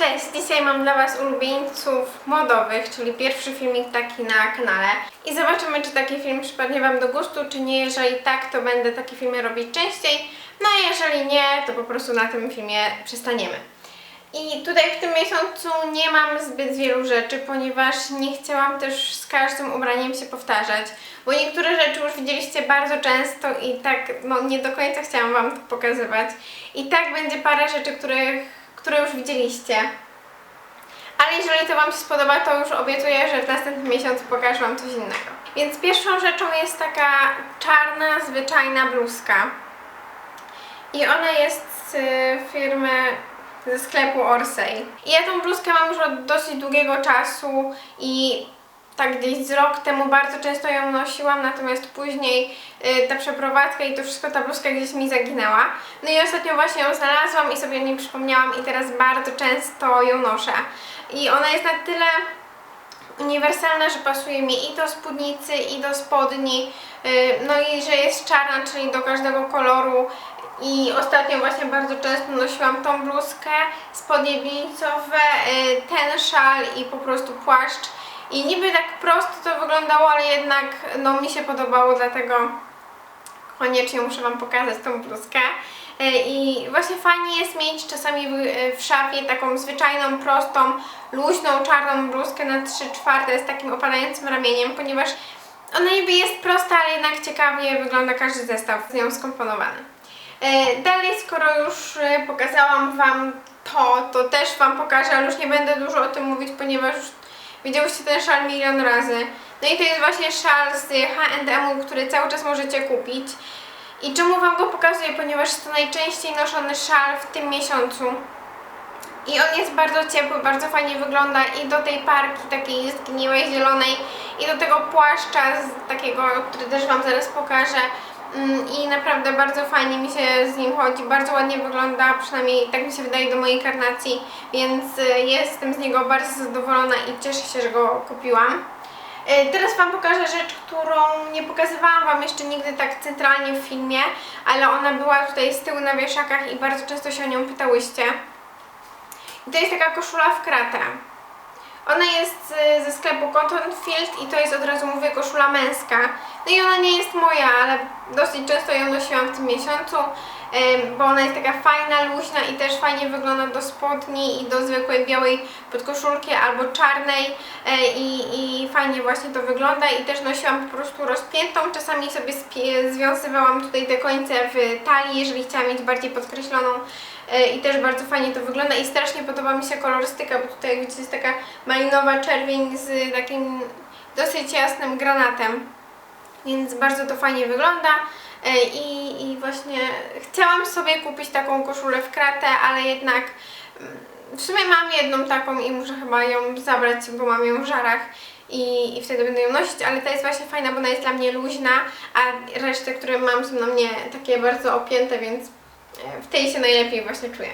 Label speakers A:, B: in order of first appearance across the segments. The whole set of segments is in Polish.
A: Cześć, dzisiaj mam dla Was ulubieńców modowych, czyli pierwszy filmik taki na kanale. I zobaczymy, czy taki film przypadnie Wam do gustu, czy nie. Jeżeli tak, to będę takie filmy robić częściej. No a jeżeli nie, to po prostu na tym filmie przestaniemy. I tutaj w tym miesiącu nie mam zbyt wielu rzeczy, ponieważ nie chciałam też z każdym ubraniem się powtarzać, bo niektóre rzeczy już widzieliście bardzo często i tak no, nie do końca chciałam Wam to pokazywać. I tak będzie parę rzeczy, których, które już widzieliście. Ale jeżeli to Wam się spodoba, to już obiecuję, że w następnym miesiącu pokażę Wam coś innego. Więc pierwszą rzeczą jest taka czarna, zwyczajna bluzka. I ona jest z y, firmy ze sklepu Orsay. I ja tą bluzkę mam już od dosyć długiego czasu i tak gdzieś z rok temu bardzo często ją nosiłam, natomiast później y, ta przeprowadzka i to wszystko, ta bluzka gdzieś mi zaginęła. No i ostatnio właśnie ją znalazłam i sobie o niej przypomniałam i teraz bardzo często ją noszę. I ona jest na tyle uniwersalna, że pasuje mi i do spódnicy, i do spodni, y, no i że jest czarna, czyli do każdego koloru. I ostatnio właśnie bardzo często nosiłam tą bluzkę, spodnie jeańcowe, y, ten szal i po prostu płaszcz. I niby tak prosto to wyglądało, ale jednak no, mi się podobało, dlatego koniecznie muszę Wam pokazać tą bluzkę. E, I właśnie fajnie jest mieć czasami w, e, w szafie taką zwyczajną, prostą, luźną, czarną bluzkę na 3 czwarte z takim opadającym ramieniem, ponieważ ona niby jest prosta, ale jednak ciekawie wygląda każdy zestaw z nią skomponowany. E, Dalej, skoro już pokazałam Wam to, to też Wam pokażę, ale już nie będę dużo o tym mówić, ponieważ widziałyście ten szal milion razy. No i to jest właśnie szal z H&M, który cały czas możecie kupić. I czemu Wam go pokazuję? Ponieważ jest to najczęściej noszony szal w tym miesiącu. I on jest bardzo ciepły, bardzo fajnie wygląda i do tej parki takiej zgniłej, zielonej i do tego płaszcza z takiego, który też Wam zaraz pokażę. Mm, I naprawdę bardzo fajnie mi się z nim chodzi, bardzo ładnie wygląda, przynajmniej tak mi się wydaje do mojej karnacji, więc y, jestem z niego bardzo zadowolona i cieszę się, że go kupiłam. Y, Teraz Wam pokażę rzecz, którą nie pokazywałam Wam jeszcze nigdy tak centralnie w filmie, ale ona była tutaj z tyłu na wieszakach i bardzo często się o nią pytałyście. I to jest taka koszula w kratę. Ona jest y, ze sklepu Cotton Field i to jest od razu mówię koszula męska. No i ona nie jest moja, ale dosyć często ją nosiłam w tym miesiącu, bo ona jest taka fajna, luźna i też fajnie wygląda do spodni i do zwykłej białej podkoszulki albo czarnej y, i, i fajnie właśnie to wygląda i też nosiłam po prostu rozpiętą, czasami sobie związywałam tutaj te końce w talii, jeżeli chciałam mieć bardziej podkreśloną E, i też bardzo fajnie to wygląda i strasznie podoba mi się kolorystyka, bo tutaj jak widzicie jest taka malinowa czerwień z takim dosyć jasnym granatem, więc bardzo to fajnie wygląda. E, i, i właśnie chciałam sobie kupić taką koszulę w kratę, ale jednak mm, w sumie mam jedną taką i muszę chyba ją zabrać, bo mam ją w żarach i, i wtedy będę ją nosić, ale ta jest właśnie fajna, bo ona jest dla mnie luźna, a resztę, które mam są na mnie takie bardzo opięte, więc w tej się najlepiej właśnie czuję.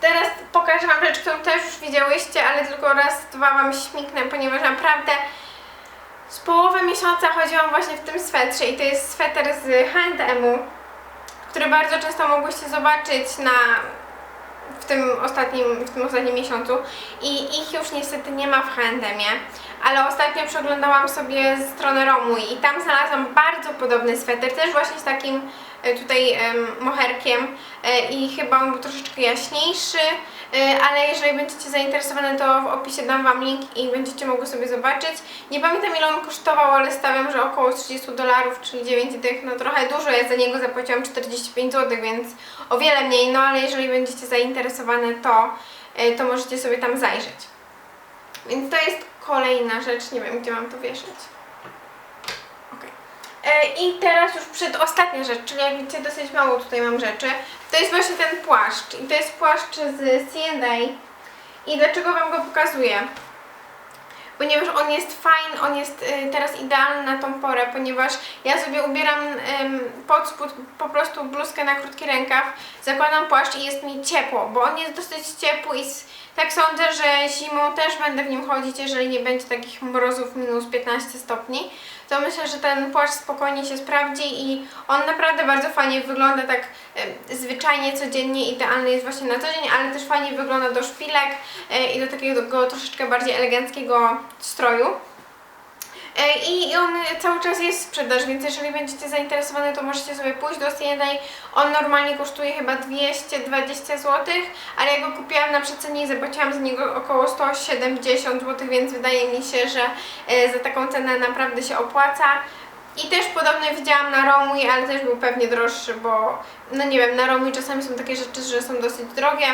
A: Teraz pokażę Wam rzecz, którą też już widziałyście, ale tylko raz, dwa Wam śmiknę, ponieważ naprawdę z połowy miesiąca chodziłam właśnie w tym swetrze i to jest sweter z H&M-u, który bardzo często mogłyście zobaczyć na w tym ostatnim, w tym ostatnim miesiącu i ich już niestety nie ma w H&M-ie, ale ostatnio przeglądałam sobie stronę Romu i tam znalazłam bardzo podobny sweter, też właśnie z takim e, tutaj em, moherkiem e, i chyba on był troszeczkę jaśniejszy, ale jeżeli będziecie zainteresowane, to w opisie dam Wam link i będziecie mogły sobie zobaczyć. Nie pamiętam ile on kosztował, ale stawiam, że około 30 dolarów, czyli 9 dych, no trochę dużo, ja za niego zapłaciłam 45 zł, więc o wiele mniej, no ale jeżeli będziecie zainteresowane, to, e, to możecie sobie tam zajrzeć. Więc to jest kolejna rzecz, nie wiem gdzie mam to wieszać. E, I teraz już przedostatnia rzecz, czyli jak widzicie dosyć mało tutaj mam rzeczy. To jest właśnie ten płaszcz i to jest płaszcz z C&A. I dlaczego Wam go pokazuję? Ponieważ on jest fajny, on jest y, teraz idealny na tą porę, ponieważ ja sobie ubieram pod spód po prostu bluzkę na krótki rękaw, zakładam płaszcz i jest mi ciepło, bo on jest dosyć ciepły i tak sądzę, że zimą też będę w nim chodzić, jeżeli nie będzie takich mrozów minus 15 stopni, to myślę, że ten płaszcz spokojnie się sprawdzi i on naprawdę bardzo fajnie wygląda tak zwyczajnie, codziennie, idealny jest właśnie na co dzień, ale też fajnie wygląda do szpilek e, i do takiego troszeczkę bardziej eleganckiego stroju. E, I on cały czas jest w sprzedaży, więc jeżeli będziecie zainteresowane, to możecie sobie pójść do C&A. On normalnie kosztuje chyba 220 zł, ale ja go kupiłam na przecenie i zapłaciłam za niego około 170 zł, więc wydaje mi się, że e, za taką cenę naprawdę się opłaca. I też podobno widziałam na Romui, ale też był pewnie droższy, bo no nie wiem, na Romui czasami są takie rzeczy, że są dosyć drogie,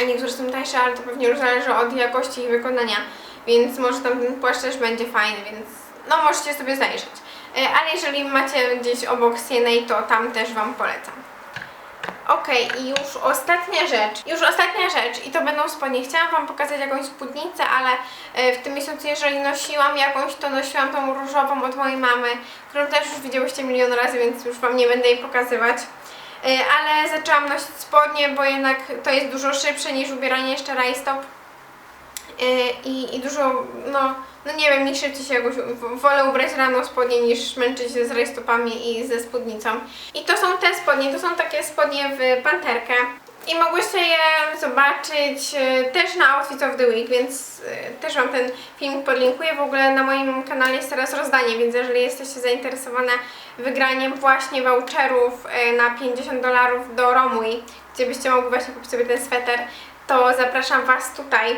A: a niektóre są tańsze, ale to pewnie już zależy od jakości ich wykonania, więc może tam ten płaszcz też będzie fajny, więc no możecie sobie zajrzeć. E, Ale jeżeli macie gdzieś obok CNA, to tam też Wam polecam. Okej, i już ostatnia rzecz. Już ostatnia rzecz i to będą spodnie. Chciałam Wam pokazać jakąś spódnicę, ale e, w tym miesiącu, jeżeli nosiłam jakąś, to nosiłam tą różową od mojej mamy, którą też już widziałyście milion razy, więc już Wam nie będę jej pokazywać. E, Ale zaczęłam nosić spodnie, bo jednak to jest dużo szybsze niż ubieranie jeszcze rajstop. E, I, i dużo, no, no nie wiem, mi szybciej się jakoś, wolę ubrać rano spodnie niż męczyć się z rajstopami i ze spódnicą. I to są te spodnie, to są takie spodnie w panterkę. I mogłyście je zobaczyć e, też na Outfit of the Week, więc e, też Wam ten film podlinkuję. W ogóle na moim kanale jest teraz rozdanie, więc jeżeli jesteście zainteresowane wygraniem właśnie voucherów na 50 dolarów do Romui, gdzie byście mogli właśnie kupić sobie ten sweter, to zapraszam Was tutaj.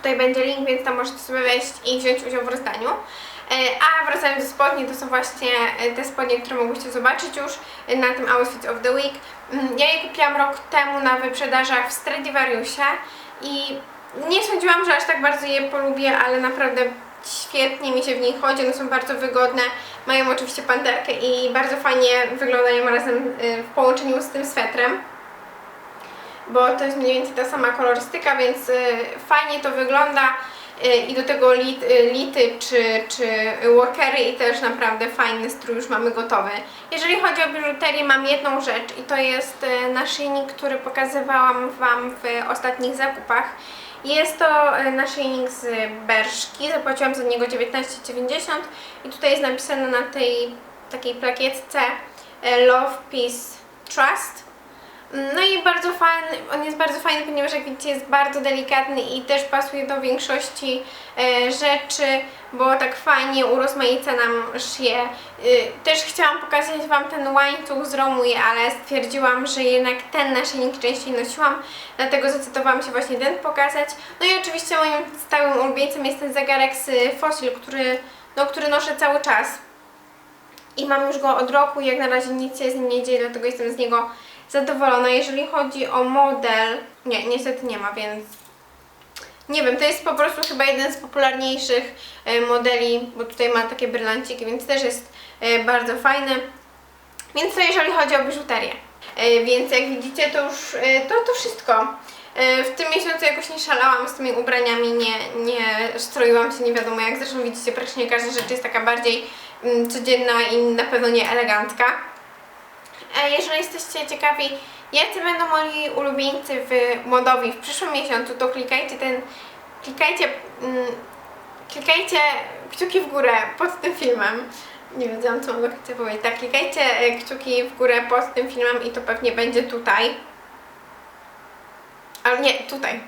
A: Tutaj będzie link, więc tam możecie sobie wejść i wziąć udział w rozdaniu. E, A wracając do spodni, to są właśnie e, te spodnie, które mogłyście zobaczyć już e, na tym Outfit of the Week. Mm, Ja je kupiłam rok temu na wyprzedażach w Stradivariusie i nie sądziłam, że aż tak bardzo je polubię, ale naprawdę świetnie mi się w nich chodzi, one są bardzo wygodne, mają oczywiście panterkę i bardzo fajnie wyglądają razem w połączeniu z tym swetrem bo to jest mniej więcej ta sama kolorystyka, więc y, fajnie to wygląda y, i do tego lit, y, lity czy, czy workery i też naprawdę fajny strój już mamy gotowy. Jeżeli chodzi o biżuterię mam jedną rzecz i to jest naszyjnik, który pokazywałam Wam w ostatnich zakupach. Jest to naszyjnik z Berszki, zapłaciłam za niego 19,90 i tutaj jest napisane na tej takiej plakietce Love, Peace, Trust. No i bardzo fajny, on jest bardzo fajny, ponieważ jak widzicie jest bardzo delikatny i też pasuje do większości e, rzeczy, bo tak fajnie urozmaica nam szyję. Y, też chciałam pokazać Wam ten łańcuch z Romui, ale stwierdziłam, że jednak ten naszyjnik częściej nosiłam, dlatego zdecydowałam się właśnie ten pokazać. No i oczywiście moim stałym ulubieńcem jest ten zegarek z Fossil, który, no, który noszę cały czas. I mam już go od roku i jak na razie nic się z nim nie dzieje, dlatego jestem z niego zadowolona. Jeżeli chodzi o model, nie, niestety nie ma, więc nie wiem, to jest po prostu chyba jeden z popularniejszych e, modeli, bo tutaj ma takie brylanciki, więc też jest e, bardzo fajny. Więc to jeżeli chodzi o biżuterię. E, Więc jak widzicie, to już to, to wszystko. W tym miesiącu jakoś nie szalałam z tymi ubraniami, nie, nie stroiłam się nie wiadomo jak. Zresztą widzicie, praktycznie każda rzecz jest taka bardziej mm, codzienna i na pewno nie elegancka. E, Jeżeli jesteście ciekawi, jacy będą moi ulubieńcy w modowi w przyszłym miesiącu, to klikajcie ten, klikajcie, mm, klikajcie kciuki w górę pod tym filmem. Nie wiedziałam, co mam do powiedzieć. Tak, klikajcie e, kciuki w górę pod tym filmem i to pewnie będzie tutaj. Ale nie, tutaj.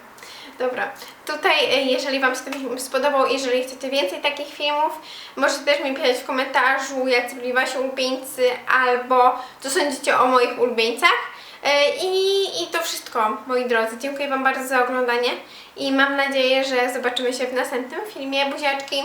A: Dobra, tutaj e, jeżeli Wam się ten film spodobał, jeżeli chcecie więcej takich filmów, możecie też mi pisać w komentarzu, jacy byli Wasi ulubieńcy, albo co sądzicie o moich ulubieńcach. E, I, I to wszystko, moi drodzy. Dziękuję Wam bardzo za oglądanie i mam nadzieję, że zobaczymy się w następnym filmie. Buziaczki!